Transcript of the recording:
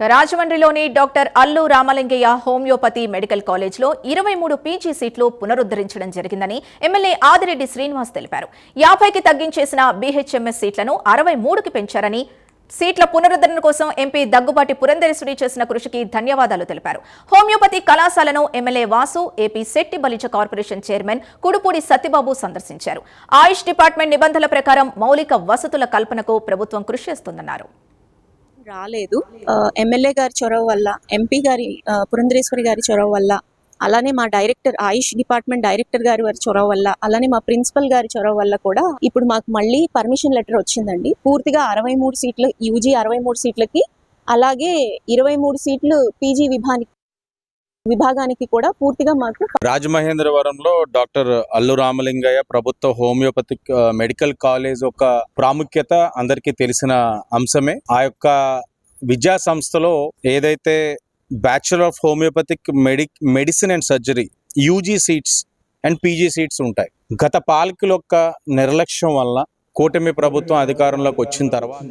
రాజమండ్రిలోని doctor Allu Ramalingaiah homeopathy medical కాలేజ్లో ఇరవై మూడు పీజీ సీట్లు పునరుద్ధరించడం జరిగిందని ఎమ్మెల్యే ఆదిరెడ్డి శ్రీనివాస్ తెలిపారు. యాభైకి తగ్గించేసిన బీహెచ్ఎంఎస్ సీట్లను అరవై మూడుకి పెంచారని సీట్ల పునరుద్ధరణ కోసం ఎంపీ దగ్గుబాటి పురంధరేశ్వరి చేసిన కృషికి ధన్యవాదాలు తెలిపారు. హోమియోపతి కళాశాలను MLA Vasu AP Shetty Balija corporation chairman Kudupudi Satyababu సందర్శించారు. ఆయుష్ డిపార్ట్మెంట్ నిబంధనల ప్రకారం మౌలిక వసతుల కల్పనకు ప్రభుత్వం కృషి చేస్తుందన్నారు. రాలేదు. ఎమ్మెల్యే గారి చొరవ వల్ల ఎంపీ గారి పురంధరేశ్వరి గారి చొరవ వల్ల అలానే మా డైరెక్టర్ ఆయుష్ డిపార్ట్మెంట్ డైరెక్టర్ గారి వారి చొరవ వల్ల అలానే మా ప్రిన్సిపల్ గారి చొరవ వల్ల కూడా ఇప్పుడు మాకు మళ్ళీ పర్మిషన్ లెటర్ వచ్చిందండి. పూర్తిగా అరవై మూడు సీట్లు యూజీ అరవై మూడు సీట్లకి అలాగే ఇరవై మూడు సీట్లు పీజీ విభానికి విభాగానికి కూడా పూర్తిగా మాకు రాజమహేంద్రవరంలో డాక్టర్ అల్లు రామలింగయ్య ప్రభుత్వ హోమియోపతిక్ మెడికల్ కాలేజ్ యొక్క ప్రాముఖ్యత అందరికీ తెలిసిన అంశమే. ఆ యొక్క విద్యా సంస్థలో ఏదైతే bachelor of homeopathic medi medicine and surgery UG seats and PG seats ఉంటాయి. గత పాలకుల యొక్క నిర్లక్ష్యం వలన కూటమి ప్రభుత్వం అధికారంలోకి వచ్చిన తర్వాత